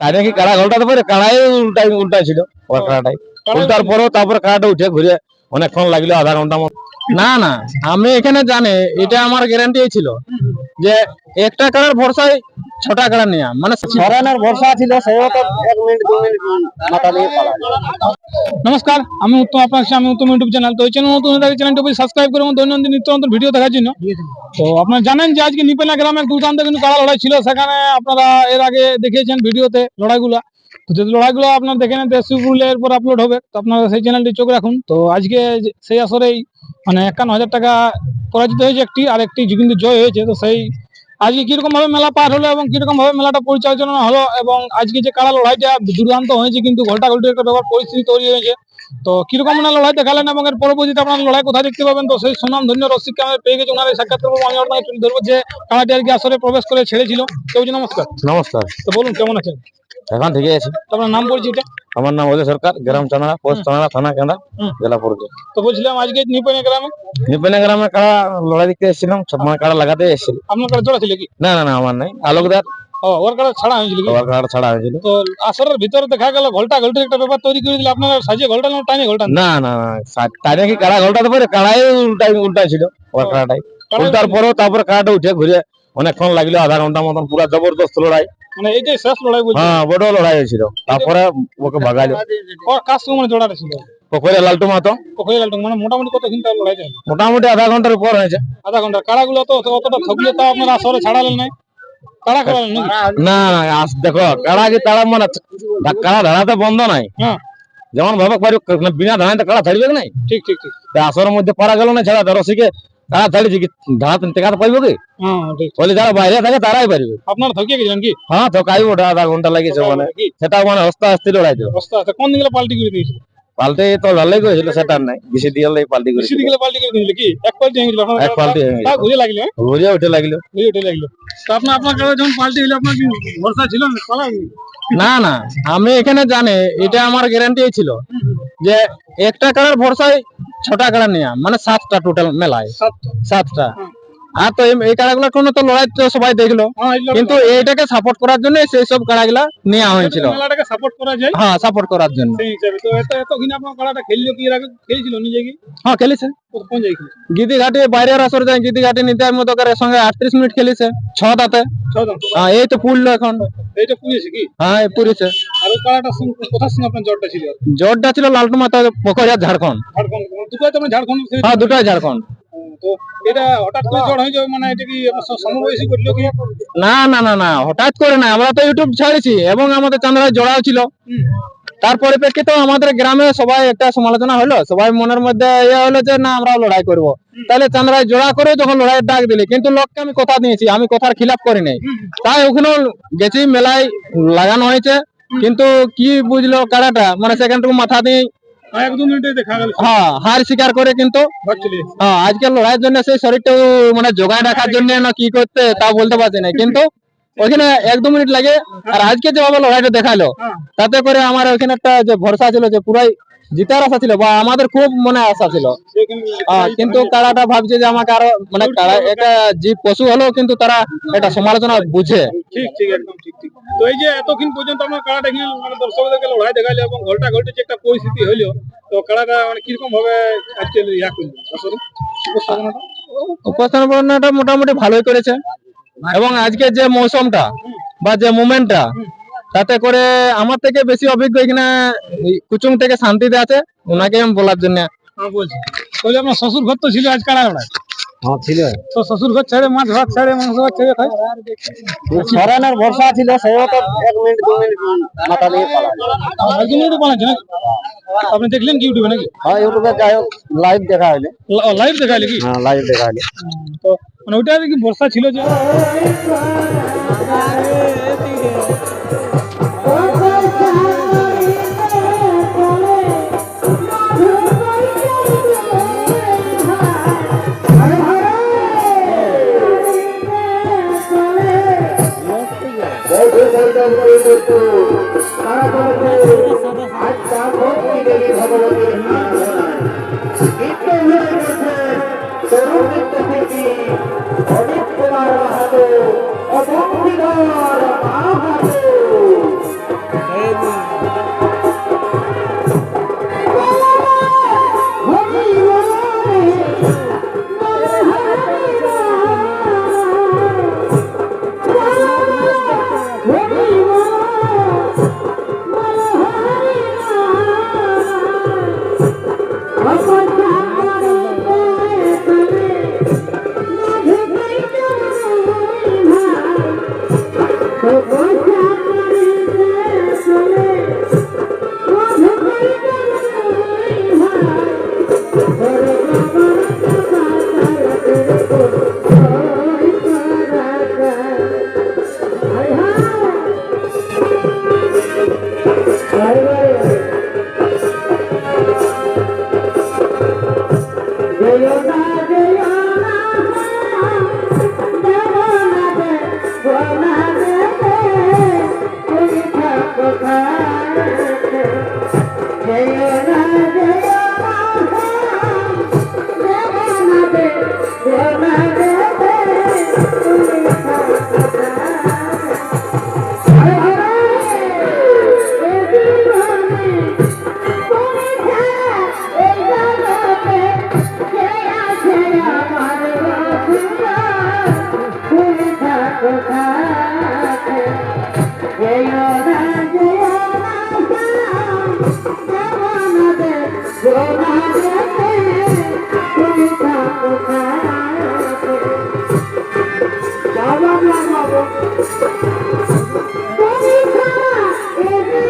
তাই নাকি কাড়া ঘোলটাতে পারে কাড়াই উল্টা উল্টা ছিল। ওর কাড়াটাই। উল্টার পরেও তারপরে কাড়াটা উঠে ঘুরে অনেকক্ষণ লাগল আধা ঘণ্টা মতো। না না, আমি এখানে জানি, এটা আমার গ্যারান্টি ছিল। যে একটা কাড়ার ভরসায় ছটা কাড়া নেওয়া মানে সরেনের ভরসা ছিল সেও তো এক মিনিট দু মিনিট মাথা দিয়ে নমস্কার আমি উত্তম আপনার আমি উত্তম ইউটিউব চ্যানেল। তো এই চ্যানেল নতুন থাকে চ্যানেলটি সাবস্ক্রাইব করে এবং দৈনন্দিন নিত্য নতুন ভিডিও দেখার জন্য। তো আপনারা জানেন যে আজকে নিপেলা গ্রামে দুর্দান্ত কিন্তু কারা লড়াই ছিল সেখানে আপনারা এর আগে দেখিয়েছেন ভিডিওতে লড়াইগুলা। তো যদি লড়াইগুলো আপনার দেখে নেন দেশগুলের পর আপলোড হবে তো আপনারা সেই চ্যানেলটি চোখ রাখুন। তো আজকে সেই আসরেই মানে একান্ন হাজার টাকা পরাজিত হয়েছে একটি আর একটি কিন্তু জয় হয়েছে। তো সেই আজকে কীরকম ভাবে মেলা পার হলো এবং কীরকম ভাবে মেলাটা পরিচালনা হলো এবং আজকে যে কারা লড়াইটা দুর্দান্ত হয়েছে কিন্তু ঘোলটা ঘোলটির একটা ব্যাপার পরিস্থিতি তৈরি হয়েছে। তো কীরকম না লড়াই দেখালেন এবং এর পরবর্তীতে আপনার লড়াই কোথায় দেখতে পাবেন? তো সেই সুনাম ধন্য রসিককে আমি পেয়ে গেছি ওনার সাক্ষাৎ করব আমি আপনাকে তুলে ধরবো যে কারাটি আর কি আসরে প্রবেশ করে ছেড়েছিল। কেউ নমস্কার। নমস্কার। তো বলুন কেমন আছেন? এখন ঠিকই আছে। আপনার নাম বলছি এটা? আমার নাম অজয় সরকার গ্রাম চানাড়া পোস্ট চানাড়া থানা কেন্দ্রা হুম। জেলা তো বলছিলাম আজকে নিপনে গ্রামে? নিপেনা গ্রামে কাড়া লড়াই দেখতে এসেছিলাম মানে কাড়া লাগাতে এসেছিল। আপনার কাছে জোড়া ছিল কি? না না না আমার নাই। আলোকদার। ওর ছাড়া হয়েছিল কি? ছাড়া হয়েছিল। তো আসরের ভিতরে দেখা গেল ঘোলটা ঘোলটির একটা ব্যাপার তৈরি করে দিলে। আপনারা সাজিয়ে ঘোলটা না টাইনে ঘোলটা না না না সা- তাই নাকি কাড়া ঘোলটাতে পারে কাড়াই উল্টা উল্টা ছিল। ওর কাড়াটাই উল্টার পরেও তারপরে কাড়াটা উঠে ঘুরে অনেকক্ষণ লাগল আধা ঘণ্টা মতন পুরো জবরদস্ত লড়াই। মানে এইটাই শেষ লড়াই বলছি। হ্যাঁ বড় লড়াই হয়েছিল। তারপরে ওকে ভাগাইলো। ওর কাজ সঙ্গে মানে জোড়াটা ছিল পুকুরে লালটু মাতো ওখানে লাগতো মানে মোটামুটি কত ঘণ্টা লড়াই যায় মোটামুটি আধা ঘণ্টার উপর হয়েছে। আধা ঘণ্টা। কাড়াগুলো তো অতটা থকলে তো আপনারা আসরে ছাড়ালেন নাই। কাড়া করালেন না না আস দেখো কাড়া কি তাড়া মানে কাড়া ধারাতে বন্ধ নাই। হ্যাঁ। যেমন ভাবে পারি বিনা ধারাতে কাড়া ছাড়বে নাই? ঠিক ঠিক ঠিক। আসরের মধ্যে পারা গেল না ছাড়া ধরো টেকাতে পারব কি? হ্যাঁ বলে যারা বাইরে থাকে তারাই পারবে। আপনারা থকিয়ে গেছিলেন কি? হ্যাঁ তো আধা ঘণ্টা লাগিয়েছে মানে। সেটা মানে হস্তা হস্তি লড়াই ছিল কোন দিকে পাল্টি করে দিয়েছিল? পাল্টে তো ভালোই করেছিল সেটা নাই। বেশি দিয়ে পাল্টি বেশি করেছিল পাল্টি করে দিয়েছিল কি? এক পাল্টি হয়ে এক পাল্টি হয়ে তা ঘুরে লাগল? উঠে লাগল। ঘুরে উঠে লাগল। তো আপনার আপনার কাছে যখন পাল্টি হলো আপনার কি ভরসা ছিল? না না না। আমি এখানে জানি এটা আমার গ্যারান্টি ছিল। যে একটা কাড়ার ভরসায় ছটা কাড়া নেওয়া মানে সাতটা টোটাল মেলায় সাতটা সাতটা হুম। আর তো এই- এই কাড়াগুলোর কোনো তো লড়াই তো সবাই দেখল হ্যাঁ এই কিন্তু এইটাকে সাপোর্ট করার জন্য সেই সব কাড়াগুলা নেওয়া হয়েছিল মেলাটাকে সাপোর্ট করা যায় হ্যাঁ সাপোর্ট করার জন্য সেই হিসাবে তো এত এতদিন আপনার কাড়াটা খেললো কি এর আগে খেলছিল নিজে কি হ্যাঁ খেলেছে কত- কোন জায়গায় খেলেছে গিদি ঘাটে বাইরের আসর যায় গিদি ঘাটে নিতাই মতো করে সঙ্গে আটত্রিশ মিনিট খেলেছে ছ দাঁতে ছদাম হ্যাঁ এই তো পুরলো এখন এইটা পুড়িয়েছে কি হ্যাঁ এই পুরিছে আর ওই কাড়াটার কোথার সঙ্গে আপনার জ্বরটা ছিল? ঝাড়খণ্ড। ঝাড়খণ্ড। দুটোই তো ঝাড়খণ্ড হ্যাঁ দুটাই ঝাড়খণ্ড। তো এটা হঠাৎ করে জ্বর হয়ে যাবে মানে এটা কি সমবয়সী করল কি? না না না না হঠাৎ করে না। আমরা তো ইউটিউব ছাড়েছি এবং আমাদের চান্দ্রায় জোড়াও ছিল। তার পরিপ্রেক্ষিতে আমাদের গ্রামে সবাই একটা সমালোচনা হলো। সবাই মনের মধ্যে ইয়ে হলো যে না আমরা লড়াই করব। তাহলে চান্দ্রায় জোড়া করে যখন লড়াইয়ের ডাক দিলি কিন্তু লোককে আমি কথা দিয়েছি আমি কথার খিলাফ করি নাই। তাই ওখানে গেছি মেলায় লাগানো হয়েছে। কিন্তু কি বুঝলো কারাটা? মানে সেখান থেকে মাথা দিয়ে হ্যাঁ, হ্যাঁ হার স্বীকার করে কিন্তু হ্যাঁ আজকে লড়াইয়ের জন্য সেই শরীরটা মানে জোগায় রাখার জন্য না কি করতে তা বলতে পারছি না। কিন্তু ওখানে এক দু মিনিট লাগে আর আজকে যেভাবে লড়াইটা দেখাল হ্যাঁ তাতে করে আমার ওখানে একটা যে ভরসা ছিল যে পুরাই জিতার আশা ছিল বা আমাদের খুব মনে আশা ছিল। কিন্তু কারাটা ভাবছে যে আমাকে আরও মানে কারা এটা যে পশু হলেও কিন্তু তারা এটা সমালোচনা বুঝে। ঠিক ঠিক একদম ঠিক ঠিক। তো এই যে এতক্ষণ পর্যন্ত এখানে মানে দর্শকদেরকে লড়াই দেখাইলো এবং ঘলটে যে একটা পরিস্থিতি হইল তো কাড়াটা মানে কীরকম ভাবে আজকে ইয়া করল? উপস্থাপনাটা? উপস্থাপনাটা মোটামুটি ভালোই করেছে। এবং আজকে যে মৌসুমটা বা যে মুভমেন্টটা তাতে করে আমার থেকে বেশি অভিজ্ঞ এখানে কুচুম কুচুং থেকে শান্তিতে আছে। ওনাকে আমি বলার জন্য হ্যাঁ বলছি। আপনার শ্বশুর ঘর তো ছিল আজ লড়াই হ্যাঁ ছিল তো শ্বশুর ঘর ছেড়ে মাছ ভাত ছেড়ে মাংস ভাত ছেড়ে খায় সরেনের ভরসা ছিল সেও তো এক মিনিট দু মিনিট মাথা দিয়ে পালা একদিন একটু বানাচ্ছে নাকি আপনি দেখলেন কি ইউটিউবে নাকি হ্যাঁ ইউটিউবে যাই হোক লাইভ দেখা হইলে লাইভ দেখাইলে কি হ্যাঁ লাইভ দেখা হইলে তো মানে ওইটা কি বর্ষা ছিল যে দর্পের মতো তারা বলতে আজ তা ভক্তি দেবী ভগবতীর নাম কিন্তু So.